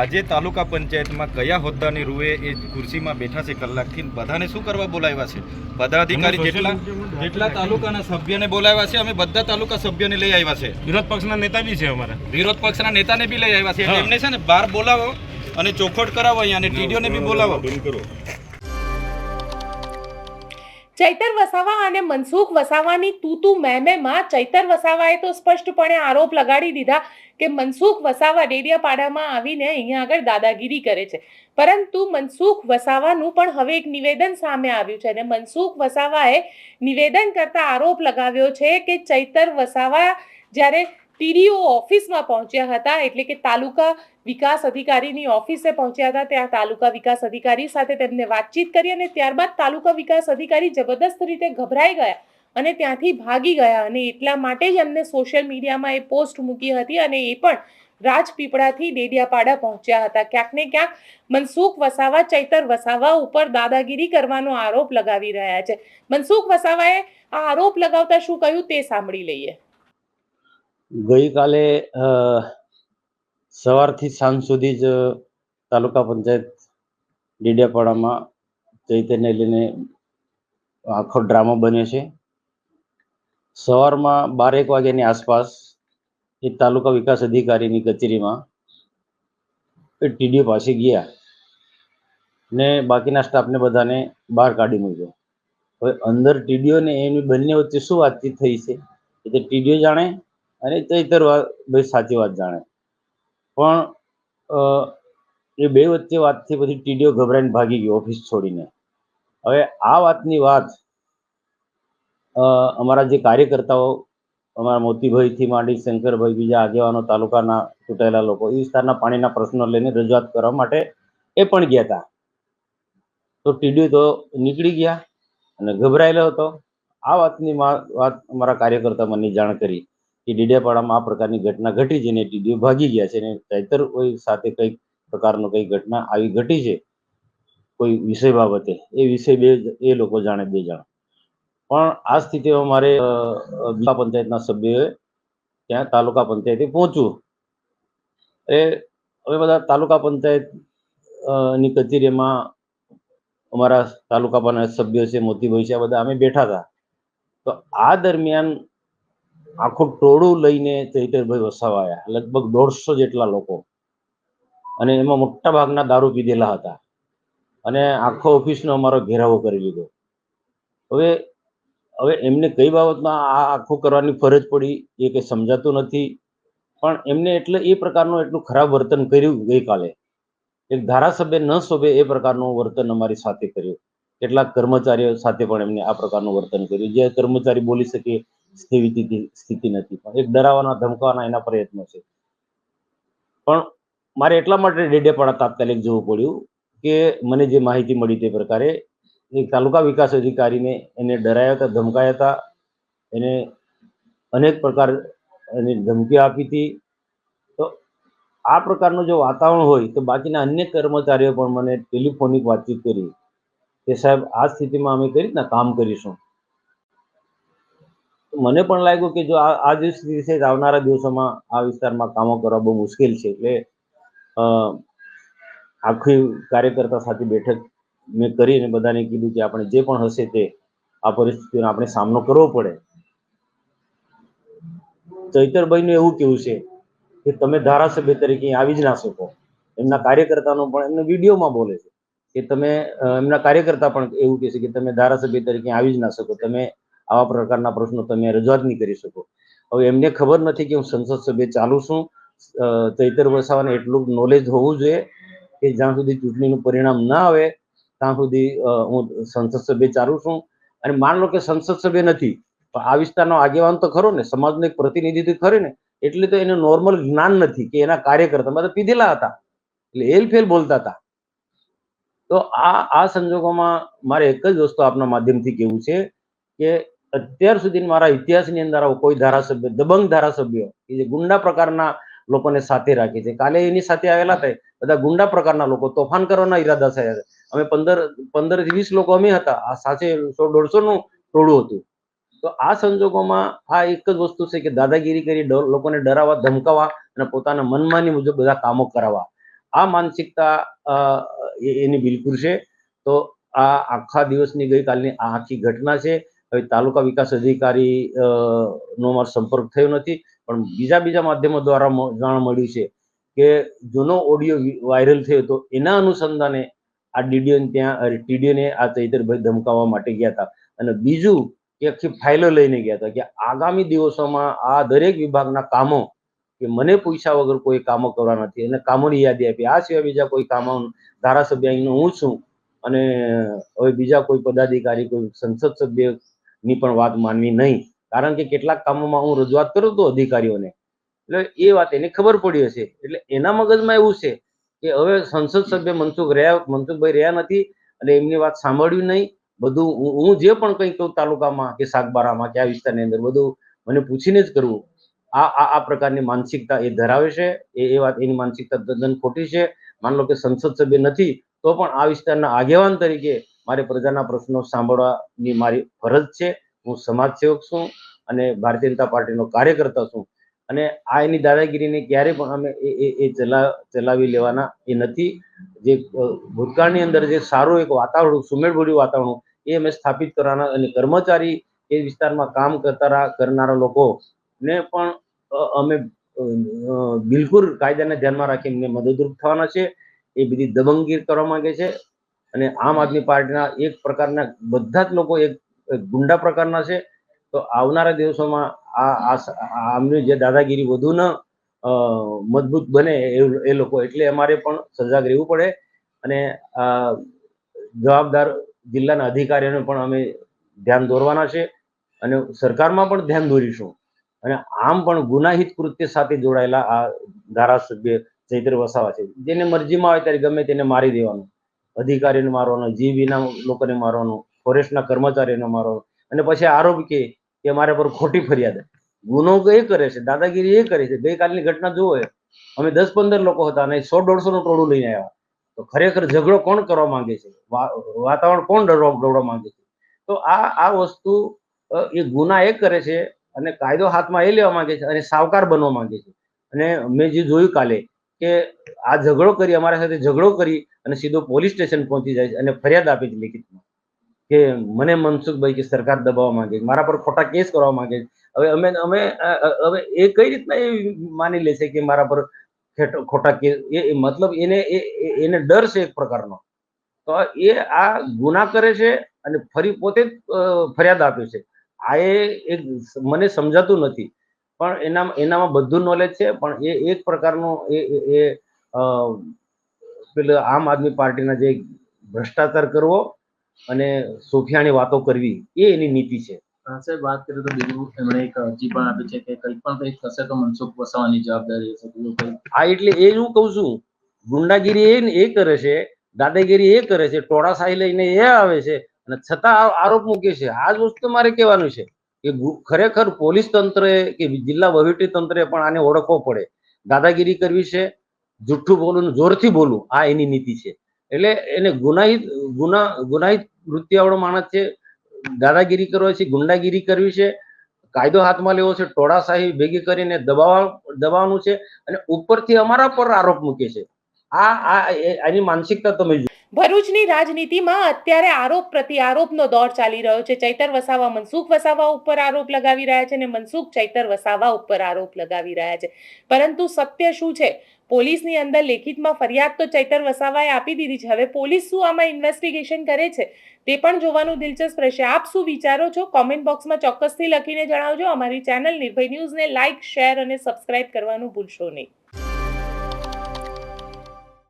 આજે તાલુકા પંચાયતમાં કયા હોદ્દાની રૂએ એ ખુરશીમાં બેઠા છે કલાકથી? બધાને શું કરવા બોલાવ્યા છે? બધા અધિકારી જેટલા જેટલા તાલુકાના સભ્યને બોલાવ્યા છે અમે બધા તાલુકા સભ્યને લઈ આવ્યા છે. વિરોધ પક્ષના નેતા બી છે અમારા. વિરોધ પક્ષના નેતાને બી લઈ આવ્યા છે. એટલે એમને છે ને બહાર બોલાવો અને ચોખવટ કરાવો અહીંયા અને ટીડીઓને બી બોલાવો. ચૈતર વસાવા અને મનસુખ વસાવાની તૂતુ મેમેમાં ચૈતર વસાવાએ તો સ્પષ્ટપણે આરોપ લગાડી દીધા કે મનસુખ વસાવા ડેડિયાપાડામાં આવીને અહીંયા આગળ દાદાગીરી કરે છે. પરંતુ મનસુખ વસાવાનું પણ હવે એક નિવેદન સામે આવ્યું છે અને મનસુખ વસાવાએ નિવેદન કરતા આરોપ લગાવ્યો છે કે ચૈતર વસાવા જ્યારે ટીડીઓ ઓફિસમાં પહોંચ્યા હતા એટલે કે તાલુકા વિકાસ અધિકારીની ઓફિસે પહોંચ્યા હતા ત્યાં તાલુકા વિકાસ અધિકારી સાથે તેમને વાતચીત કરી અને ત્યારબાદ તાલુકા વિકાસ અધિકારી જબરદસ્ત રીતે ગભરાઈ ગયા. અને ત્યાંથી ભાગી ગયા અને એટલા માટે જ એમને સોશિયલ મીડિયામાં એ પોસ્ટ મૂકી હતી અને એ પણ રાજપીપળાથી ડેડિયાપાડા પહોંચ્યા હતા. ક્યાંક ને ક્યાંક મનસુખ વસાવા, ચૈતર વસાવા ઉપર દાદાગીરી કરવાનો આરોપ લગાવી રહ્યા છે. મનસુખ વસાવાએ આ આરોપ લગાવતા શું કહ્યું તે સાંભળી લઈએ. ગઈકાલે સવારથી સાંજ સુધી જ તાલુકા પંચાયત ડેડિયાપાડામાં ચૈતન્ય લઈને આખો ડ્રામા બન્યો છે. સવારમાં બારેક વાગ્યાની આસપાસ એ તાલુકા વિકાસ અધિકારીની કચેરીમાં એ ટીડીઓ પાસે ગયા ને બાકીના સ્ટાફને બધાને બહાર કાઢી મૂક્યો. હવે અંદર ટીડીઓ ને એની બંને વચ્ચે શું વાતચીત થઈ છે એ ટીડીઓ જાણે અને ચૈતર ભાઈ સાચી વાત જાણે. પણ એ બે વચ્ચે વાતથી પછી ટીડીઓ ગભરાઈને ભાગી ગયો ઓફિસ છોડીને. હવે આ વાતની વાત અમારા જે કાર્યકર્તાઓ, અમારા મોતીભાઈથી માંડી શંકરભાઈ બીજા આગેવાનો તાલુકાના ચૂંટાયેલા લોકો, એ વિસ્તારના પાણીના પ્રશ્નો લઈને રજૂઆત કરવા માટે એ પણ ગયા હતા. તો ટીડીઓ તો નીકળી ગયા અને ગભરાયેલો હતો. આ વાતની વાત અમારા કાર્યકર્તા મને જાણ કરી કે ડીડિયાપાડામાં આ પ્રકારની ઘટના ઘટી છે ને ટીડીઓ ભાગી ગયા છે ને ચૈતર કોઈ સાથે કઈ પ્રકારનો કઈ ઘટના આવી ઘટી છે કોઈ વિષય બાબતે, એ વિષય બે, એ લોકો જાણે બે જણ. પણ આ સ્થિતિમાં મારે જિલ્લા પંચાયતના સભ્યોએ ત્યાં તાલુકા પંચાયતે પહોંચવું એ, હવે બધા તાલુકા પંચાયતની કચેરીમાં અમારા તાલુકા પંચાયત સભ્યો છે, મોતીભાઈ છે બધા અમે બેઠા હતા. તો આ દરમિયાન આખું ટોળું લઈને ચૈતરભાઈ વસાવા આવ્યા લગભગ દોઢસો જેટલા લોકો. અને એમાં મોટા ભાગના દારૂ પીધેલા હતા. અને આખો ઓફિસનો અમારો ઘેરાવો કરી લીધો. હવે હવે એમને કઈ બાબતમાં આ આખું કરવાની ફરજ પડી એ કંઈ સમજાતું નથી. પણ એમને એટલે એ પ્રકારનું એટલું ખરાબ વર્તન કર્યું ગઈકાલે. એક ધારાસભ્ય ન શોભે એ પ્રકારનું વર્તન અમારી સાથે કર્યું. કેટલાક કર્મચારીઓ સાથે પણ એમને આ પ્રકારનું વર્તન કર્યું. જે કર્મચારી બોલી શકે સ્થિતિ, સ્થિતિ- નથી. પણ એક ડરાવવાના, ધમકાવાના એના પ્રયત્નો છે. પણ મારે એટલા માટે ડેડેપાડા તાત્કાલિક જવું પડ્યું કે મને જે માહિતી મળી તે પ્રકારે એક તાલુકા વિકાસ અધિકારીને એને ડરાયા હતા, ધમકાયા હતા. એને અનેક પ્રકાર એની ધમકી આપી હતી. તો આ પ્રકારનું જો વાતાવરણ હોય તો બાકીના અન્ય કર્મચારીઓ પણ મને ટેલિફોનિક વાતચીત કરી કે સાહેબ, આ સ્થિતિમાં અમે કઈ રીતના કામ કરીશું? મને પણ લાગ્યું કે જો આ જે સ્થિતિ છે, આવનારા દિવસોમાં આ વિસ્તારમાં કામો કરવા બહુ મુશ્કેલ છે. એટલે આખી કાર્યકર્તા સાથે બેઠક મેં કરીને બધાને કીધું કે આપણે જે પણ હશે તે આ પરિસ્થિતિનો આપણે સામનો કરવો પડે. ચૈતરભાઈનું એવું કેવું છે કે તમે ધારાસભ્ય તરીકે આવી જ ના શકો. એમના કાર્યકર્તાનો પણ એમને વિડીયોમાં બોલે છે કે તમે એમના કાર્યકર્તા પણ એવું કહે છે કે તમે ધારાસભ્ય તરીકે આવી જ ના શકો. તમે આવા પ્રકારના પ્રશ્નો તમે રજૂઆત નહીં કરી શકો. હવે એમને ખબર નથી કે હું સંસદ સભ્ય ચાલુ છું. ચૈતર વસાવાને એટલું નોલેજ હોવું જોઈએ કે જ્યાં સુધી ચૂંટણીનું પરિણામ ના આવે ત્યાં સુધી હું સંસદ સભ્ય ચાલુ છું. અને માન લો કે સંસદ સભ્ય નથી, પણ આ વિસ્તારનો આગેવાન તો ખરો ને, સમાજનો એક પ્રતિનિધિત્વ ખરે ને, એટલે તો એને નોર્મલ જ્ઞાન નથી કે એના કાર્યકર્તા, બધા પીધેલા હતા. એટલે હેલફેલ બોલતા હતા. તો આ આ સંજોગોમાં મારે એક જ વસ્તુ આપના માધ્યમથી કહેવું છે કે અત્યાર સુધી મારા ઇતિહાસની અંદર આવો કોઈ ધારાસભ્ય, દબંગ ધારાસભ્ય કે જે ગુંડા પ્રકારના લોકોને સાથે રાખે છે, કાલે એની સાથે આવેલા હતા બધા ગુંડા પ્રકારના લોકો તોફાન કરવાના ઈરાદા થયા છે. અમે પંદર પંદરથી વીસ લોકો અમે હતા. આ સાથે સો દોઢસો નું ટોળું હતું. તો આ સંજોગોમાં આ એક જ વસ્તુ છે કે દાદાગીરી કરી લોકોને ડરાવવા, ધમકાવવા અને પોતાના મનમાની મુજબ બધા કામો કરાવવા. આ માનસિકતા એની બિલકુલ છે. તો આ આખા દિવસની ગઈકાલની આ આખી ઘટના છે. હવે તાલુકા વિકાસ અધિકારી નો મારો સંપર્ક થયો નથી. પણ બીજા બીજા માધ્યમો દ્વારા જાણ મળ્યું છે કે જૂનો ઓડિયો વાયરલ થયો હતો એના અનુસંધાને આ ડીડીઓ ત્યાં ટીડીઓને આ ચૈતરભાઈ ધમકાવવા માટે ગયા હતા અને બીજું કે આખી ફાઇલો લઈને ગયા હતા કે આગામી દિવસોમાં આ દરેક વિભાગના કામો, કે મને પૂછ્યા વગર કોઈ કામો કરવા નથી. અને કામોની યાદી આપી. આ સિવાય બીજા કોઈ કામો ધારાસભ્ય અહીંનો હું છું. અને હવે બીજા કોઈ પદાધિકારી, કોઈ સંસદ સભ્યની પણ વાત માનવી નહીં. કારણ કે કેટલાક કામોમાં હું રજૂઆત કરું તો અધિકારીઓને. એટલે એ વાત એને ખબર પડી હશે. એટલે એના મગજમાં એવું છે કે હવે સંસદ સભ્ય મનસુખ રહ્યા, મનસુખભાઈ રહ્યા નથી અને એમની વાત સાંભળ્યું નહીં. બધું હું- જે પણ કંઈ કહું તાલુકામાં કે સાગબારામાં કે આ વિસ્તારની અંદર બધું મને પૂછીને જ કરવું. આ આ આ પ્રકારની માનસિકતા એ ધરાવે છે. એ એ વાત, એની માનસિકતા તદ્દન ખોટી છે. માન લો કે સંસદ સભ્ય નથી, તો પણ આ વિસ્તારના આગેવાન તરીકે મારે પ્રજાના પ્રશ્નો સાંભળવાની મારી ફરજ છે. હું સમાજ સેવક છું અને ભારતીય જનતા પાર્ટીનો કાર્યકર્તા છું. અને આ એની દાદાગીરીને ક્યારે પણ અમે એ એ એ ચલા ચલાવી લેવાના એ નથી. જે ભૂતકાળની અંદર જે સારું એક વાતાવરણ, સુમેળભર્યું વાતાવરણ એ અમે સ્થાપિત કરવાના અને કર્મચારી એ વિસ્તારમાં કામ કરતા કરનારા લોકો ને પણ અમે બિલકુલ કાયદાને ધ્યાનમાં રાખીને મદદરૂપ થવાના છે. એ બધી દબંગગીર કરવા માંગે છે. અને આમ આદમી પાર્ટીના એક પ્રકારના, બધા જ લોકો એક ગુંડા પ્રકારના છે. તો આવનારા દિવસોમાં આ આમની જે દાદાગીરી વધુ ન મજબૂત બને એ- લોકો. એટલે અમારે પણ સજાગ રહેવું પડે અને જવાબદાર જિલ્લાના અધિકારીઓને પણ અમે ધ્યાન દોરવાના છે અને સરકારમાં પણ ધ્યાન દોરીશું. અને આમ પણ ગુનાહિત કૃત્ય સાથે જોડાયેલા આ ધારાસભ્ય ચૈત્ર વસાવા છે. જેને મરજીમાં આવે ત્યારે ગમે તેને મારી દેવાનું. અધિકારીને મારવાનો જીવીના લોકોને મારવાનું, ફોરેસ્ટના કર્મચારીને મારવાનું. અને પછી આરોપ કે કે મારા પર ખોટી ફરિયાદ ગુનો એ કરે છે, દાદાગીરી એ કરે છે. ગઈકાલની ઘટના જુઓ અમે દસ પંદર લોકો હતા અને સો દોઢસો નું ટોળું લઈને આવ્યા. તો ખરેખર ઝઘડો કોણ કરવા માંગે છે? વાતાવરણ કોણ દોડવા માંગે છે? તો આ આ વસ્તુ એ ગુના એ કરે છે અને કાયદો હાથમાં એ લેવા માંગે છે અને સાવકાર બનવા માંગે છે. અને મેં જે જોયું કાલે કે આ ઝઘડો કરી, અમારા સાથે ઝઘડો કરી અને સીધો પોલીસ સ્ટેશન પહોંચી જાય છે અને ફરિયાદ આપી છે લેખિતમાં. કે મને મનસુખભાઈ કે સરકાર દબાવવા માંગે છે મારા પર ખોટા કેસ કરવા માંગે. છે હવે અમે અમે હવે એ કઈ રીતના એ માની લેશે કે મારા પર ખેટ- કેસ એ મતલબ એને એને ડર છે એક પ્રકારનો. તો એ આ ગુના કરે છે અને ફરી પોતે ફરિયાદ આપે છે. આ એ એક મને સમજાતું નથી. પણ એના એનામાં બધું નોલેજ છે, પણ એ એક પ્રકારનો એ- એ પેલું આમ આદમી પાર્ટીના જે ભ્રષ્ટાચાર કરવો અને સોફિયાની વાતો કરવી એ એની નીતિ છે. સાહેબ વાત કરીએ તો બીજું એમણે એક અરજી પણ આપી છે કે કંઈ પણ કંઈક થશે તો મનસુખ વસાવાની જવાબદારી હશે. બીજું કંઈ આ એટલે એ હું કહું છું. ગુંડાગીરી એ એ કરે છે દાદાગીરી એ કરે છે ટોળાશાહી લઈને એ આવે છે અને છતાં આરોપ મૂકે છે. આ જ વસ્તુ મારે કહેવાનું છે કે ખરેખર પોલીસ તંત્રએ કે જિલ્લા વહીવટી તંત્રએ પણ આને ઓળખવો પડે. દાદાગીરી કરવી છે જુઠ્ઠું બોલવું જોરથી બોલવું આ એની નીતિ છે. એટલે એને ગુનાહિત ગુના ગુનાહિત વૃત્તિવાળો માણસ છે, દાદાગીરી કરવો છે, ગુંડાગીરી કરવી છે, કાયદો હાથમાં લેવો છે, ટોળાશાહી ભેગી કરીને દબાવવા, દબાવવાનું છે અને ઉપરથી અમારા પર આરોપ મૂકે છે. આ આ આની માનસિકતા તમે જો ભરૂચની રાજનીતિમાં અત્યારે આરોપ પ્રતિ આરોપનો દોર ચાલી રહ્યો છે. ચૈતર વસાવા, મનસુખ વસાવા ઉપર આરોપ લગાવી રહ્યા છે અને મનસુખ ચૈતર વસાવા ઉપર આરોપ લગાવી રહ્યા છે. પરંતુ સત્ય શું છે? પોલીસની અંદર લેખિતમાં ફરિયાદ તો ચૈતર વસાવાએ આપી દીધી છે. હવે પોલીસ શું આમાં ઇન્વેસ્ટિગેશન કરે છે? તે પણ જોવાનું દિલચસ્પ રહેશે. આપ શું વિચારો છો? કોમેન્ટ બોક્સમાં ચોક્કસથી લખીને જણાવજો. અમારી ચેનલ નિર્ભય ન્યૂઝને લાઇક શેર અને સબસ્ક્રાઇબ કરવાનું ભૂલશો નહીં.